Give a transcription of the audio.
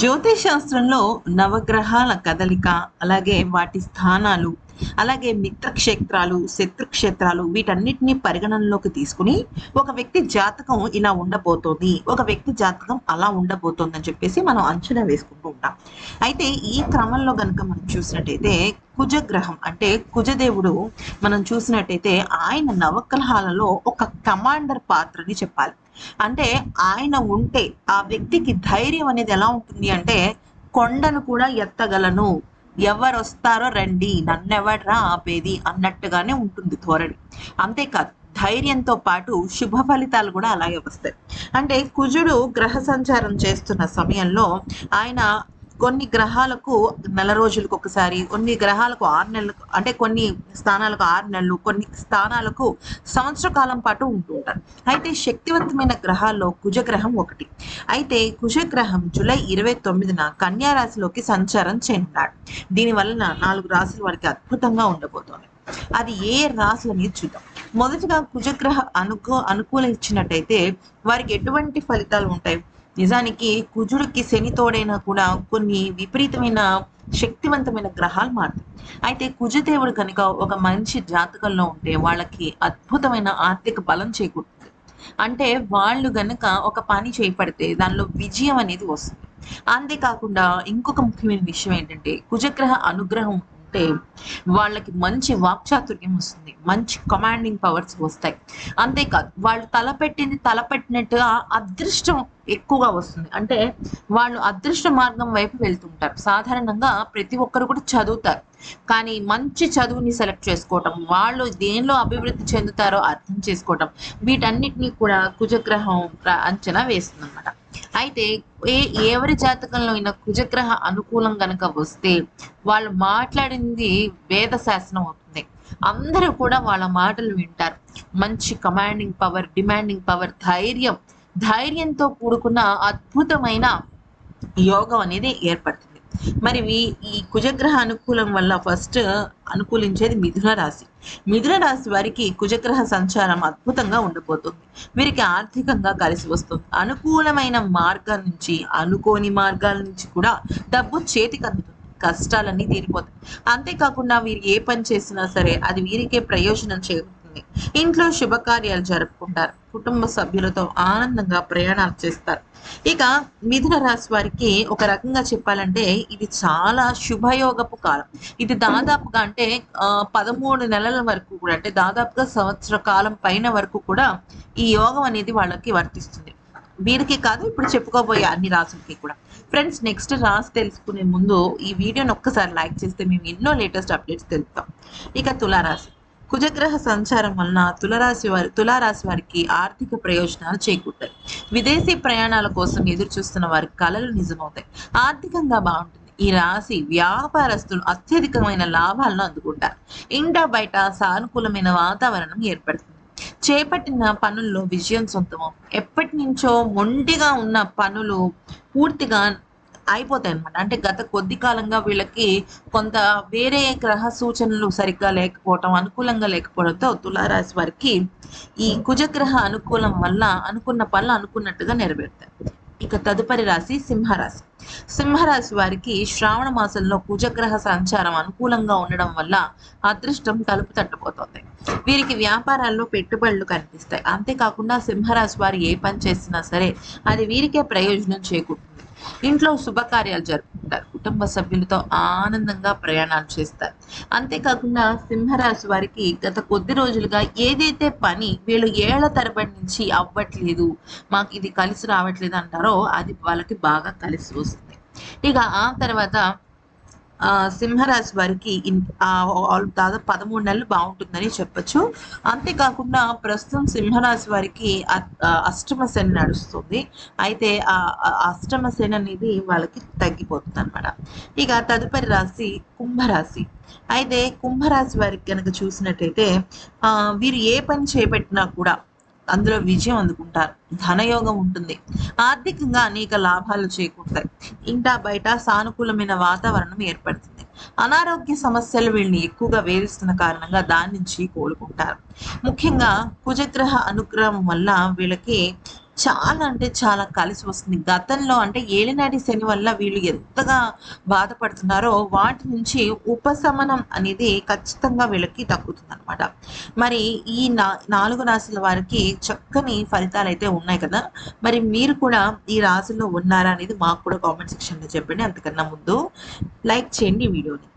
జ్యోతిష్ శాస్త్రంలో నవగ్రహాల కదలిక అలాగే వాటి స్థానాలు అలాగే మిత్రక్షేత్రాలు శత్రుక్షేత్రాలు వీటన్నిటిని పరిగణనలోకి తీసుకుని ఒక వ్యక్తి జాతకం ఇలా ఉండబోతోంది. ఒక వ్యక్తి జాతకం అలా ఉండబోతోంది అని చెప్పేసి మనం అంచనా వేసుకుంటూ ఉంటాం. అయితే ఈ క్రమంలో కనుక మనం చూసినట్టయితే కుజగ్రహం అంటే కుజదేవుడు మనం చూసినట్టయితే ఆయన నవగ్రహాలలో ఒక కమాండర్ పాత్రని చెప్పాలి. అంటే ఆయన ఉంటే ఆ వ్యక్తికి ధైర్యం అనేది ఎలా ఉంటుంది అంటే కొండను కూడా ఎత్తగలను. ఎవరు వస్తారో రండి నన్నెవడ్రా ఆపేది అన్నట్టుగానే ఉంటుంది ధోరణి. అంతేకాదు ధైర్యంతో పాటు శుభ ఫలితాలు కూడా అలాగే వస్తాయి. అంటే కుజుడు గ్రహ సంచారం చేస్తున్న సమయంలో ఆయన కొన్ని గ్రహాలకు నెల రోజులకు ఒకసారి కొన్ని గ్రహాలకు ఆరు నెలలకు అంటే కొన్ని స్థానాలకు ఆరు నెలలు కొన్ని స్థానాలకు సంవత్సర కాలం పాటు ఉంటూ ఉంటారు. అయితే శక్తివంతమైన గ్రహాల్లో కుజగ్రహం ఒకటి. అయితే కుజగ్రహం జూలై ఇరవై తొమ్మిదిన కన్యా రాశిలోకి సంచారం చేయనున్నాడు. దీని వలన నాలుగు రాశుల వారికి అద్భుతంగా ఉండబోతోంది. అది ఏ రాశులు అనేది చూద్దాం. మొదటిగా కుజగ్రహ అనుకూ అనుకూలించినట్టయితే వారికి ఎటువంటి ఫలితాలు ఉంటాయి? నిజానికి కుజుడికి శని తోడైనా కూడా కొన్ని విపరీతమైన శక్తివంతమైన గ్రహాలు మారుతాయి. అయితే కుజదేవుడు కనుక ఒక మంచి జాతకంలో ఉంటే వాళ్ళకి అద్భుతమైన ఆర్థిక బలం చేకూరుతుంది. అంటే వాళ్ళు గనక ఒక పని చేపడితే దానిలో విజయం అనేది వస్తుంది. అంతేకాకుండా ఇంకొక ముఖ్యమైన విషయం ఏంటంటే కుజగ్రహ అనుగ్రహం ఉంటే వాళ్ళకి మంచి వాక్చాతుర్యం వస్తుంది. మంచి కమాండింగ్ పవర్స్ వస్తాయి. అంతేకాదు వాళ్ళు తలపెట్టింది తలపెట్టినట్టుగా అదృష్టం ఎక్కువగా వస్తుంది. అంటే వాళ్ళు అదృష్ట మార్గం వైపు వెళ్తుంటారు. సాధారణంగా ప్రతి ఒక్కరు కూడా చదువుతారు. కానీ మంచి చదువుని సెలెక్ట్ చేసుకోవటం వాళ్ళు దేనిలో అభివృద్ధి చెందుతారో అర్థం చేసుకోవటం వీటన్నిటినీ కూడా కుజగ్రహం అంచనా వేస్తుంది అనమాట అయితే ఏ ఎవరి జాతకంలో అయినా కుజగ్రహ అనుకూలం గనక వస్తే వాళ్ళు మాట్లాడింది వేద శాసనం అవుతుంది. అందరూ కూడా వాళ్ళ మాటలు వింటారు. మంచి కమాండింగ్ పవర్ డిమాండింగ్ పవర్ ధైర్యం ధైర్యంతో కూడుకున్న అద్భుతమైన యోగం అనేది ఏర్పడుతుంది. మరి ఈ కుజగ్రహ అనుకూలం వల్ల ఫస్ట్ అనుకూలించేది మిథున రాశి. మిథున రాశి వారికి కుజగ్రహ సంచారం అద్భుతంగా ఉండబోతుంది. వీరికి ఆర్థికంగా కలిసి వస్తుంది. అనుకూలమైన మార్గాల నుంచి అనుకోని మార్గాల నుంచి కూడా డబ్బు చేతికి అందుతుంది. కష్టాలన్నీ తీరిపోతాయి. అంతేకాకుండా వీరు ఏ పని చేసినా సరే అది వీరికే ప్రయోజనం చేకూరుతుంది ఇంట్లో శుభకార్యాలు జరుపుకుంటారు. కుటుంబ సభ్యులతో ఆనందంగా ప్రయాణాలు చేస్తారు. ఇక మిథున రాశి వారికి ఒక రకంగా చెప్పాలంటే ఇది చాలా శుభయోగపు కాలం. ఇది దాదాపుగా అంటే పదమూడు నెలల వరకు కూడా అంటే దాదాపుగా సంవత్సర కాలం పైన వరకు కూడా ఈ యోగం అనేది వాళ్ళకి వర్తిస్తుంది. వీరికి కాదు ఇప్పుడు చెప్పుకోబోయే అన్ని రాసులకి కూడా. ఫ్రెండ్స్ నెక్స్ట్ రాసి తెలుసుకునే ముందు ఈ వీడియోని ఒక్కసారి లైక్ చేస్తే మేము ఎన్నో లేటెస్ట్ అప్డేట్స్ తెలుపుతాం. ఇక తులారాశి. కుజగ్రహ సంచారం వలన తులరాశి వారి తులారాశి వారికి ఆర్థిక ప్రయోజనాలు చేకూరుతాయి. విదేశీ ప్రయాణాల కోసం ఎదురు చూస్తున్న వారి కళలు నిజమవుతాయి. ఆర్థికంగా బాగుంటుంది. ఈ రాశి వ్యాపారస్తులు అత్యధికమైన లాభాలను అందుకుంటారు. ఇంట బయట సానుకూలమైన వాతావరణం ఏర్పడుతుంది. చేపట్టిన పనుల్లో విజయం సొంతము ఎప్పటి నుంచో మొండిగా ఉన్న పనులు పూర్తిగా అయిపోతాయి అనమాట అంటే గత కొద్ది కాలంగా వీళ్ళకి కొంత వేరే గ్రహ సూచనలు సరిగ్గా లేకపోవటం అనుకూలంగా లేకపోవడంతో తులారాశి వారికి ఈ కుజగ్రహ అనుకూలం వల్ల అనుకున్న పనులు అనుకున్నట్టుగా నెరవేరుతాయి. ఇక తదుపరి రాశి సింహరాశి. సింహరాశి వారికి శ్రావణ మాసంలో కుజగ్రహ సంచారం అనుకూలంగా ఉండడం వల్ల అదృష్టం తలుపు తట్టుపోతుంది వీరికి వ్యాపారాల్లో పెట్టుబడులు కనిపిస్తాయి. అంతేకాకుండా సింహరాశి వారు ఏ పని చేసినా సరే అది వీరికే ప్రయోజనం చేకూరుతుంది. ఇంట్లో శుభకార్యాలు జరుపుకుంటారు. కుటుంబ సభ్యులతో ఆనందంగా ప్రయాణాలు చేస్తారు. అంతేకాకుండా సింహరాశి వారికి గత కొద్ది రోజులుగా ఏదైతే పని వీళ్ళు ఏళ్ళ తరబడి నుంచి అవ్వట్లేదు మాకు ఇది కలిసి రావట్లేదు అంటారో అది వాళ్ళకి బాగా కలిసి వస్తుంది. ఇక ఆ తర్వాత సింహరాశి వారికి దాదాపు పదమూడు నెలలు బాగుంటుందని చెప్పొచ్చు. అంతేకాకుండా ప్రస్తుతం సింహరాశి వారికి అ- అష్టమ శని నడుస్తుంది. అయితే ఆ అష్టమ శని అనేది వాళ్ళకి తగ్గిపోతుంది అనమాట ఇక తదుపరి రాశి కుంభరాశి. అయితే కుంభరాశి వారికి కనుక చూసినట్టయితే వీరు ఏ పని చేపట్టినా కూడా అందులో విజయం అందుకుంటారు. ధనయోగం ఉంటుంది. ఆర్థికంగా అనేక లాభాలు చేకూరుతాయి. ఇంటా బయట సానుకూలమైన వాతావరణం ఏర్పడుతుంది. అనారోగ్య సమస్యలు వీళ్ళని ఎక్కువగా వేధిస్తున్న కారణంగా దాని నుంచి కోలుకుంటారు. ముఖ్యంగా కుజగ్రహ అనుగ్రహం వల్ల వీళ్ళకి చాలా అంటే చాలా కలిసి వస్తుంది. గతంలో అంటే ఏలినాటి శని వల్ల వీళ్ళు ఎంతగా బాధపడుతున్నారో వాటి నుంచి ఉపశమనం అనేది ఖచ్చితంగా వీళ్ళకి తగ్గుతుంది అనమాట మరి ఈ నా నాలుగు రాశుల వారికి చక్కని ఫలితాలు అయితే ఉన్నాయి కదా! మరి మీరు కూడా ఈ రాశుల్లో ఉన్నారా అనేది మాకు కూడా కామెంట్ సెక్షన్‌లో చెప్పండి. అంతకన్నా ముందు లైక్ చేయండి ఈ వీడియోని.